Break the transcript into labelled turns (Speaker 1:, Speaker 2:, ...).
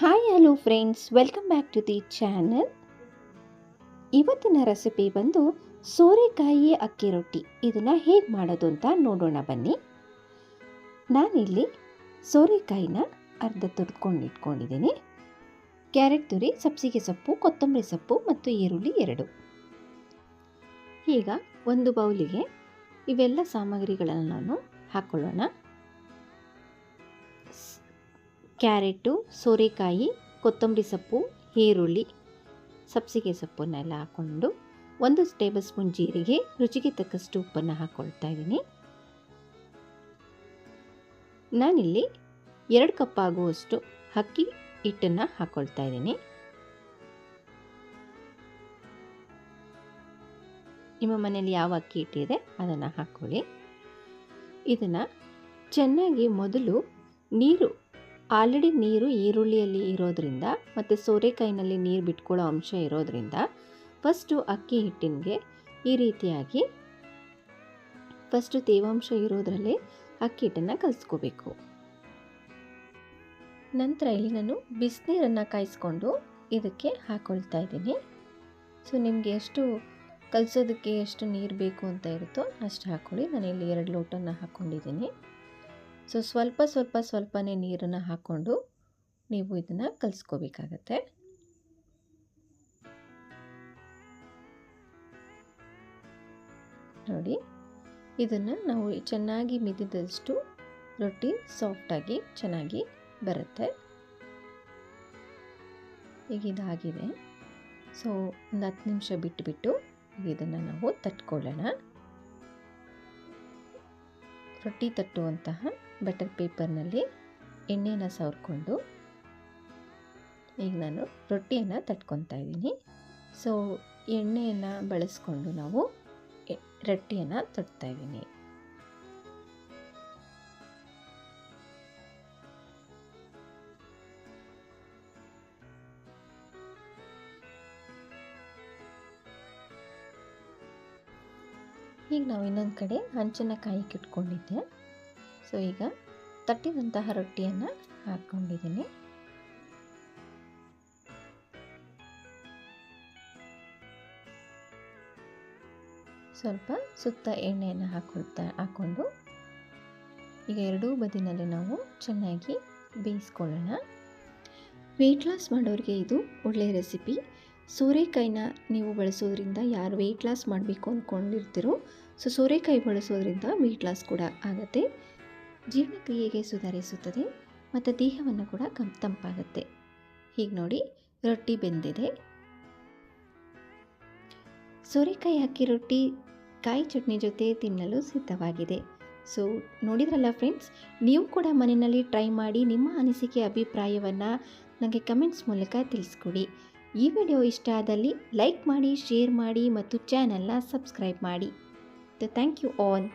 Speaker 1: Hi hello friends welcome back to the channel ಇವತ್ತಿನ recipe ಬಂದು ಸೋರೆಕಾಯಿ ಅಕ್ಕಿ ರೊಟ್ಟಿ. ಇದನ್ನು ಹೇಗೆ ಮಾಡೋದು ಅಂತ ನೋಡೋಣ ಬನ್ನಿ. ನಾನಿಲ್ಲಿ ಸೋರೆಕಾಯಿನ ಅರ್ಧ ತುರ್ದ್ಕೊಂಡು ಇಟ್ಕೊಂಡಿದ್ದೀನಿ. ಕ್ಯಾರೆಟ್ ತುರಿ, ಸಬ್ಸಿಗೆ ಸೊಪ್ಪು, ಕೊತ್ತಂಬರಿ ಸೊಪ್ಪು ಮತ್ತು ಈರುಳ್ಳಿ ಎರಡು. ಈಗ ಒಂದು ಬೌಲಿಗೆ ಇವೆಲ್ಲ ಸಾಮಗ್ರಿಗಳನ್ನು ನಾನು ಹಾಕ್ಕೊಳ್ಳೋಣ ಕ್ಯಾರೆಟು, ಸೋರೆಕಾಯಿ, ಕೊತ್ತಂಬರಿ ಸೊಪ್ಪು, ಈರುಳ್ಳಿ, ಸಬ್ಸಿಗೆ ಸೊಪ್ಪನ್ನೆಲ್ಲ ಹಾಕ್ಕೊಂಡು ಒಂದು ಟೇಬಲ್ ಸ್ಪೂನ್ ಜೀರಿಗೆ, ರುಚಿಗೆ ತಕ್ಕಷ್ಟು ಉಪ್ಪನ್ನು ಹಾಕ್ಕೊಳ್ತಾ ಇದ್ದೀನಿ. ನಾನಿಲ್ಲಿ ಎರಡು ಕಪ್ ಆಗುವಷ್ಟು ಅಕ್ಕಿ ಹಿಟ್ಟನ್ನು ಹಾಕ್ಕೊಳ್ತಾ ಇದ್ದೀನಿ. ನಿಮ್ಮ ಮನೇಲಿ ಯಾವ ಅಕ್ಕಿ ಹಿಟ್ಟಿದೆ ಅದನ್ನು ಹಾಕ್ಕೊಳ್ಳಿ. ಇದನ್ನು ಚೆನ್ನಾಗಿ ಮೊದಲು ನೀರು ಆಲ್ರೆಡಿ ನೀರು ಈರುಳ್ಳಿಯಲ್ಲಿ ಇರೋದ್ರಿಂದ ಮತ್ತು ಸೋರೆಕಾಯಿನಲ್ಲಿ ನೀರು ಬಿಟ್ಕೊಳ್ಳೋ ಅಂಶ ಇರೋದ್ರಿಂದ ಫಸ್ಟು ಅಕ್ಕಿ ಹಿಟ್ಟಿನಿಗೆ ಈ ರೀತಿಯಾಗಿ ಫಸ್ಟು ತೇವಾಂಶ ಇರೋದ್ರಲ್ಲಿ ಅಕ್ಕಿ ಹಿಟ್ಟನ್ನು ಕಲಿಸ್ಕೋಬೇಕು. ನಂತರ ಇಲ್ಲಿ ನಾನು ಬಿಸಿನೀರನ್ನು ಕಾಯಿಸ್ಕೊಂಡು ಇದಕ್ಕೆ ಹಾಕ್ಕೊಳ್ತಾ ಇದ್ದೀನಿ. ಸೊ ನಿಮಗೆ ಎಷ್ಟು ಕಲಿಸೋದಕ್ಕೆ ಎಷ್ಟು ನೀರು ಬೇಕು ಅಂತ ಇರುತ್ತೋ ಅಷ್ಟು ಹಾಕ್ಕೊಳ್ಳಿ ಇಲ್ಲಿ ಎರಡು ಲೋಟನ ಹಾಕ್ಕೊಂಡಿದ್ದೀನಿ ಸೊ ಸ್ವಲ್ಪ ಸ್ವಲ್ಪ ಸ್ವಲ್ಪನೇ ನೀರನ್ನು ಹಾಕ್ಕೊಂಡು ನೀವು ಇದನ್ನು ಕಲಿಸ್ಕೋಬೇಕಾಗತ್ತೆ. ನೋಡಿ, ಇದನ್ನು ನಾವು ಚೆನ್ನಾಗಿ ಮಿದಿದಷ್ಟು ರೊಟ್ಟಿ ಸಾಫ್ಟಾಗಿ ಚೆನ್ನಾಗಿ ಬರುತ್ತೆ. ಈಗ ಇದಾಗಿದೆ. ಸೊ ಒಂದು ಹತ್ತು ನಿಮಿಷ ಬಿಟ್ಟುಬಿಟ್ಟು ಇದನ್ನು ನಾವು ತಟ್ಕೊಳ್ಳೋಣ. ರೊಟ್ಟಿ ತಟ್ಟುವಂತಹ ಬಟರ್ ಪೇಪರ್ನಲ್ಲಿ ಎಣ್ಣೆನ ಸವರ್ಕೊಂಡು ಈಗ ನಾನು ರೊಟ್ಟಿಯನ್ನು ತಟ್ಕೊತಾ ಇದ್ದೀನಿ. ಸೊ ಎಣ್ಣೆಯನ್ನು ಬಳಸ್ಕೊಂಡು ನಾವು ರೊಟ್ಟಿಯನ್ನು ತಟ್ತಾ ಈಗ ನಾವು ಇನ್ನೊಂದು ಕಡೆ ಹಂಚನ್ನು ಕಾಯಿಕಿಟ್ಕೊಂಡಿದ್ದೆ ಸೊ ಈಗ ತಟ್ಟಿದಂತಹ ರೊಟ್ಟಿಯನ್ನು ಹಾಕ್ಕೊಂಡಿದ್ದೀನಿ ಸ್ವಲ್ಪ ಸುತ್ತ ಎಣ್ಣೆಯನ್ನು ಹಾಕೊಳ್ತಾ, ಹಾಕ್ಕೊಂಡು ಈಗ ಎರಡೂ ಬದಿನಲ್ಲಿ ನಾವು ಚೆನ್ನಾಗಿ ಬೇಯಿಸ್ಕೊಳ್ಳೋಣ. ವೆಯ್ಟ್ ಲಾಸ್ ಮಾಡೋರಿಗೆ ಇದು ಒಳ್ಳೆಯ ರೆಸಿಪಿ ಸೋರೆಕಾಯಿನ ನೀವು ಬಳಸೋದ್ರಿಂದ ಯಾರು ವೆಯ್ಟ್ ಲಾಸ್ ಮಾಡಬೇಕು ಅಂದ್ಕೊಂಡಿರ್ತೀರೋ ಸೊ ಸೋರೆಕಾಯಿ ಬಳಸೋದ್ರಿಂದ ವೆಯ್ಟ್ ಲಾಸ್ ಕೂಡ ಆಗುತ್ತೆ. ಜೀರ್ಣಕ್ರಿಯೆಗೆ ಸುಧಾರಿಸುತ್ತದೆ ಮತ್ತು ದೇಹವನ್ನು ಕೂಡ ಕಂ, ತಂಪಾಗುತ್ತೆ. ಹೀಗೆ ನೋಡಿ, ರೊಟ್ಟಿ ಬೆಂದಿದೆ. ಸೋರೆಕಾಯಿ ಹಾಕಿ ರೊಟ್ಟಿ ಕಾಯಿ ಚಟ್ನಿ ಜೊತೆ ತಿನ್ನಲು ಸಿದ್ಧವಾಗಿದೆ. ಸೊ ನೋಡಿದ್ರಲ್ಲ ಫ್ರೆಂಡ್ಸ್ ನೀವು ಕೂಡ ಮನೆಯಲ್ಲಿ ಟ್ರೈ ಮಾಡಿ ನಿಮ್ಮ ಅನಿಸಿಕೆ, ಅಭಿಪ್ರಾಯವನ್ನು ನನಗೆ ಕಮೆಂಟ್ಸ್ ಮೂಲಕ ತಿಳಿಸ್ಕೊಡಿ. ಈ ವಿಡಿಯೋ ಇಷ್ಟ ಆದಲ್ಲಿ ಲೈಕ್ ಮಾಡಿ, ಶೇರ್ ಮಾಡಿ ಮತ್ತು ಚಾನಲ್ನ ಸಬ್ಸ್ಕ್ರೈಬ್ ಮಾಡಿ. Thank you all.